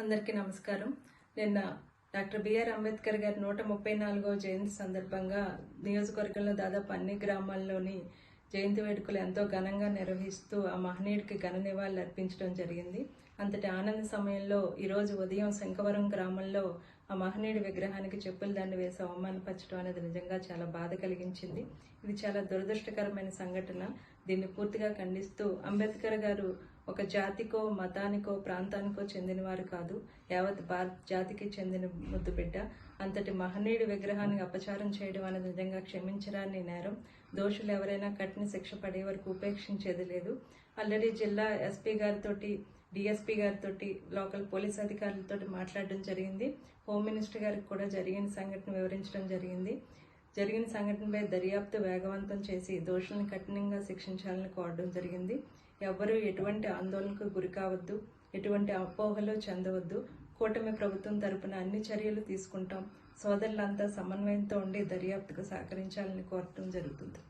అందరికీ నమస్కారం. నిన్న డాక్టర్ బిఆర్ అంబేద్కర్ గారి నూట ముప్పై నాలుగో జయంతి సందర్భంగా నియోజకవర్గంలో దాదాపు అన్ని గ్రామాల్లోని జయంతి వేడుకలు ఎంతో ఘనంగా నిర్వహిస్తూ ఆ మహనీయుడికి ఘన నివాళులు అర్పించడం జరిగింది. అంతటి ఆనంద సమయంలో ఈరోజు ఉదయం శంకవరం గ్రామంలో ఆ మహనీయుడి విగ్రహానికి చెప్పుల దండ వేసి అవమానపరచడం అనేది నిజంగా చాలా బాధ కలిగించింది. ఇది చాలా దురదృష్టకరమైన సంఘటన. దీన్ని పూర్తిగా ఖండిస్తూ అంబేద్కర్ గారు ఒక జాతికో మతానికో ప్రాంతానికో చెందినవారు కాదు యావత్ భారత్ జాతికి చెందిన ముద్దు బిడ్డ. అంతటి మహనీయుడి విగ్రహానికి అపచారం చేయడం అనేది నిజంగా క్షమించరాని నేరం. దోషులు ఎవరైనా కఠిన శిక్ష పడే వరకు ఉపేక్షించేది లేదు. ఆల్రెడీ జిల్లా ఎస్పీ గారితోటి డిఎస్పీ గారితో లోకల్ పోలీస్ అధికారులతో మాట్లాడడం జరిగింది. హోమ్ మినిస్టర్ గారికి కూడా జరిగిన సంఘటన వివరించడం జరిగింది. జరిగిన సంఘటనపై దర్యాప్తు వేగవంతం చేసి దోషులను కఠినంగా శిక్షించాలని కోరడం జరిగింది. ఎవ్వరూ ఎటువంటి ఆందోళనకు గురి కావద్దు ఎటువంటి అపోహలు చెందవద్దు. కూటమి ప్రభుత్వం తరపున అన్ని చర్యలు తీసుకుంటాం. సోదరులంతా సమన్వయంతో ఉండి దర్యాప్తుకు సహకరించాలని కోరటం జరుగుతుంది.